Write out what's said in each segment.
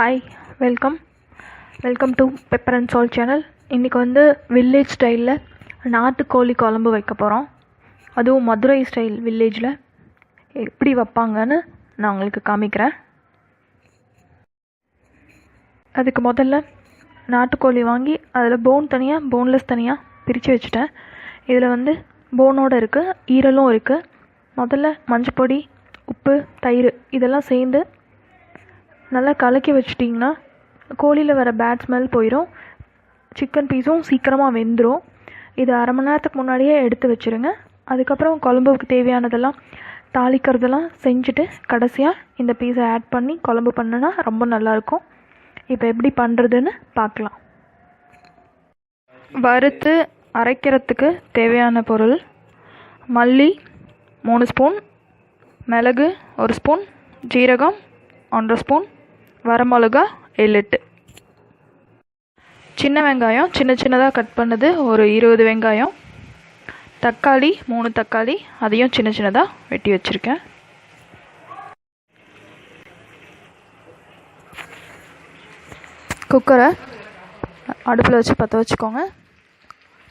Hi welcome welcome to pepper and salt channel இன்றைக்கி வந்து village ஸ்டைலில் நாட்டுக்கோழி குழம்பு வைக்க போகிறோம் அதுவும் மதுரை ஸ்டைல் வில்லேஜில் எப்படி வைப்பாங்கன்னு நான் உங்களுக்கு காமிக்கிறேன். அதுக்கு முதல்ல நாட்டுக்கோழி வாங்கி அதில் போன் தனியாக போன்லெஸ் தனியாக பிரித்து வச்சுட்டேன். இதில் வந்து போனோடு இருக்குது ஈரலும் இருக்குது முதல்ல மஞ்சப்பொடி உப்பு தயிர் இதெல்லாம் சேர்ந்து நல்லா கலக்கி வச்சிட்டிங்கன்னா கோழியில் வர பேட் ஸ்மெல் போயிடும் சிக்கன் பீஸும் சீக்கிரமாக வெந்துடும் இது அரை மணி நேரத்துக்கு முன்னாடியே எடுத்து வச்சுருங்க. அதுக்கப்புறம் குழம்புக்கு தேவையானதெல்லாம் தாளிக்கிறதெல்லாம் செஞ்சுட்டு கடைசியாக இந்த பீஸை ஆட் பண்ணி குழம்பு பண்ணுனா ரொம்ப நல்லாயிருக்கும். இப்போ எப்படி பண்ணுறதுன்னு பார்க்கலாம். வறுத்து அரைக்கிறதுக்கு தேவையான பொருள் மல்லி மூணு ஸ்பூன் மிளகு ஒரு ஸ்பூன் ஜீரகம் ஒன்றரை ஸ்பூன் வரமிளகா எழுட்டு சின்ன வெங்காயம் சின்ன சின்னதாக கட் பண்ணது ஒரு இருபது வெங்காயம். தக்காளி மூணு தக்காளி அதையும் சின்ன சின்னதாக வெட்டி வச்சுருக்கேன். குக்கரை அடுப்பில் வச்சு பற்ற வச்சுக்கோங்க.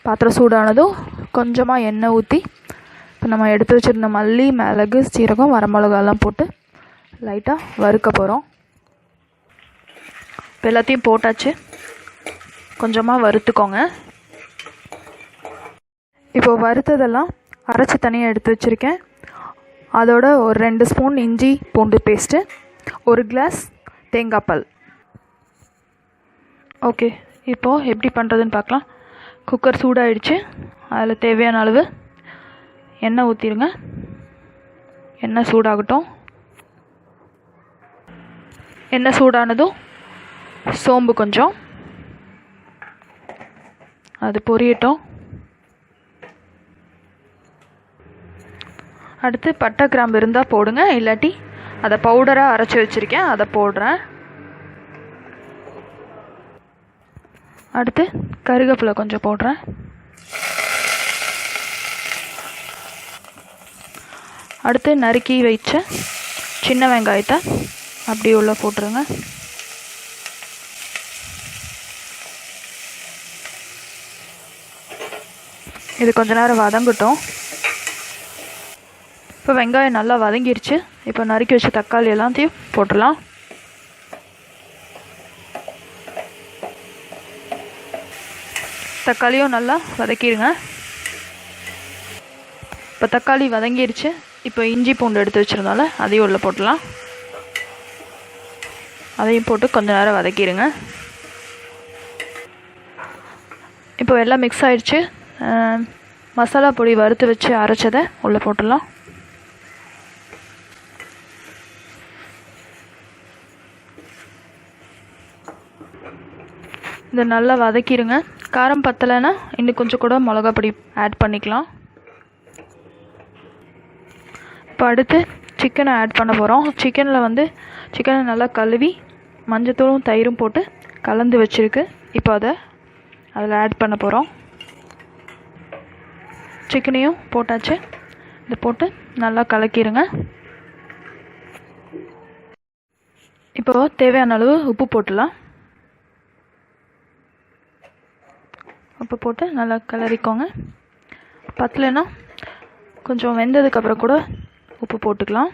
பாத்திரம் சூடானதும் கொஞ்சமாக எண்ணெய் ஊற்றி இப்போ நம்ம எடுத்து வச்சுருந்த மல்லி மிளகு சீரகம் வரமிளகாலாம் போட்டு லைட்டாக வறுக்க போகிறோம் இப்போ எல்லாத்தையும் போட்டாச்சு. கொஞ்சமாக வறுத்துக்கோங்க. இப்போ வறுத்ததெல்லாம் அரைச்சி தனியாக எடுத்து வச்சுருக்கேன். அதோட ஒரு ரெண்டு ஸ்பூன் இஞ்சி பூண்டு பேஸ்ட்டு ஒரு கிளாஸ் தேங்காய் பால். ஓகே இப்போது எப்படி பண்ணுறதுன்னு பார்க்கலாம். குக்கர் சூடாயிடுச்சு. அதில் தேவையான அளவு எண்ணெய் ஊற்றிடுங்க எண்ணெய் சூடாகட்டும். எண்ணெய் சூடானதும் சோம்பு கொஞ்சம். அது பொரியட்டும். அடுத்து பட்டை கிராம்பு இருந்தால் போடுங்க இல்லாட்டி அதை பவுடராக அரைச்சி வச்சுருக்கேன் அதை போடுறேன். அடுத்து கருவேப்பிலை கொஞ்சம் போடுறேன். அடுத்து நறுக்கி வச்ச சின்ன வெங்காயத்தை அப்படி உள்ள போட்டுருங்க. இது கொஞ்ச நேரம் வதங்கட்டும். இப்போ வெங்காயம் நல்லா வதங்கிருச்சு. இப்போ நறுக்கி வச்ச தக்காளி எல்லாத்தையும் போட்டுடலாம். தக்காளியும் நல்லா வதக்கிடுங்க. இப்போ தக்காளி வதங்கிருச்சு. இப்போ இஞ்சி பூண்டு எடுத்து வச்சுருந்தால அதையும் உள்ளே போட்டலாம் அதையும் போட்டு கொஞ்ச நேரம் வதக்கிடுங்க. இப்போ எல்லாம் மிக்ஸ் ஆயிடுச்சு. மசாலா பொடி வறுத்து வச்சு அரைச்சதை உள்ளே போட்டுடலாம். இதை நல்லா வதக்கிடுங்க. காரம் பத்தலைன்னா இன்னும் கொஞ்சம் கூட மிளகா பொடி ஆட் பண்ணிக்கலாம். இப்போ அடுத்து சிக்கனை ஆட் பண்ண போகிறோம் சிக்கனில் வந்து சிக்கனை நல்லா கழுவி மஞ்சத்தூளும் தயிரும் போட்டு கலந்து வச்சுருக்கு. இப்போ அதை அதில் ஆட் பண்ண போகிறோம் சிக்கனையும் போட்டாச்சு. இது போட்டு நல்லா கலக்கிடுங்க இப்போ தேவையான அளவு உப்பு போட்டுடலாம் உப்பு போட்டு நல்லா கிளறிக்கோங்க பத்தலைன்னா கொஞ்சம் வெந்ததுக்கப்புறம் கூட உப்பு போட்டுக்கலாம்.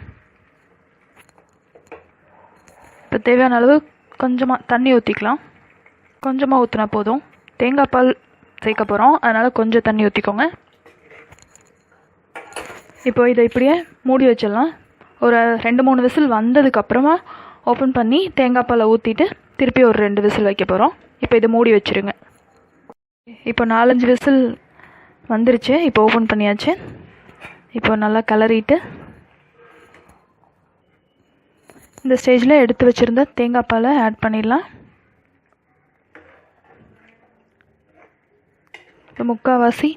இப்போ தேவையான அளவு கொஞ்சமாக தண்ணி ஊற்றிக்கலாம் கொஞ்சமாக ஊற்றினா போதும். தேங்காய் பால் சேர்க்க போகிறோம் அதனால் கொஞ்சம் தண்ணி ஊற்றிக்கோங்க இப்போ இதை இப்படியே மூடி வச்சிடலாம். ஒரு ரெண்டு மூணு விசில் வந்ததுக்கப்புறமா ஓப்பன் பண்ணி தேங்காய் பாலை ஊற்றிட்டு திருப்பி ஒரு ரெண்டு விசில் வைக்க போகிறோம் இப்போ இதை மூடி வச்சுருங்க. இப்போ நாலஞ்சு விசில் வந்துருச்சு. இப்போ ஓப்பன் பண்ணியாச்சு. இப்போ நல்லா கிளறிட்டு இந்த ஸ்டேஜில் எடுத்து வச்சுருந்த தேங்காய் பாலை ஆட் பண்ணிடலாம். இப்போ முக்கால்வாசி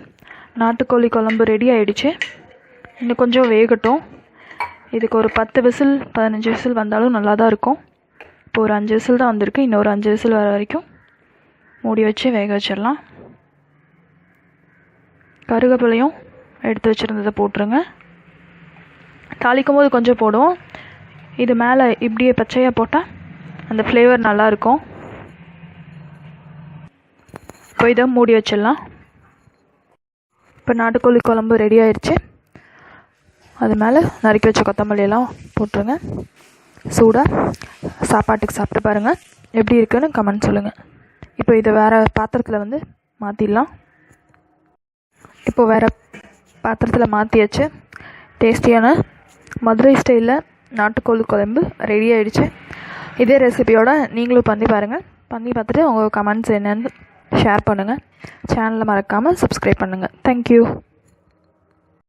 நாட்டுக்கோழி குழம்பு ரெடி ஆகிடுச்சு இன்னும் கொஞ்சம் வேகட்டும். இதுக்கு ஒரு பத்து விசில் பதினஞ்சு விசில் வந்தாலும் நல்லா தான் இருக்கும். இப்போ ஒரு அஞ்சு விசில் தான் வந்திருக்கு. இன்னொரு அஞ்சு விசில் வர வரைக்கும் மூடி வச்சு வேக வச்சிடலாம். கருவேப்பிலையும் எடுத்து வச்சுருந்ததை போட்டுருங்க. தாளிக்கும் போது கொஞ்சம் போடுவோம். இது மேலே இப்படியே பச்சையாக போட்டால் அந்த ஃப்ளேவர் நல்லாயிருக்கும். இப்போ இதை மூடி வச்சிடலாம். இப்போ நாட்டுக்கோழி குழம்பு ரெடி ஆயிடுச்சு அது மேலே நறுக்கி வச்ச கொத்தமல்லியெல்லாம் போட்டுருங்க. சூடாக சாப்பாட்டுக்கு சாப்பிட்டு பாருங்கள் எப்படி இருக்குன்னு கமெண்ட் சொல்லுங்கள் இப்போ இதை வேறு பாத்திரத்தில் வந்து மாற்றிடலாம் இப்போ வேறு பாத்திரத்தில் மாற்றியாச்சு டேஸ்டியான மதுரை ஸ்டைலில் நாட்டுக்கோழி குழம்பு ரெடி ஆகிடுச்சு இதே ரெசிபியோட நீங்களும் பண்ணி பாருங்கள் பண்ணி பார்த்துட்டு உங்கள் கமெண்ட்ஸ் என்னென்னு ஷேர் பண்ணுங்கள் சேனலை மறக்காமல் சப்ஸ்கிரைப் பண்ணுங்கள் தேங்க்யூ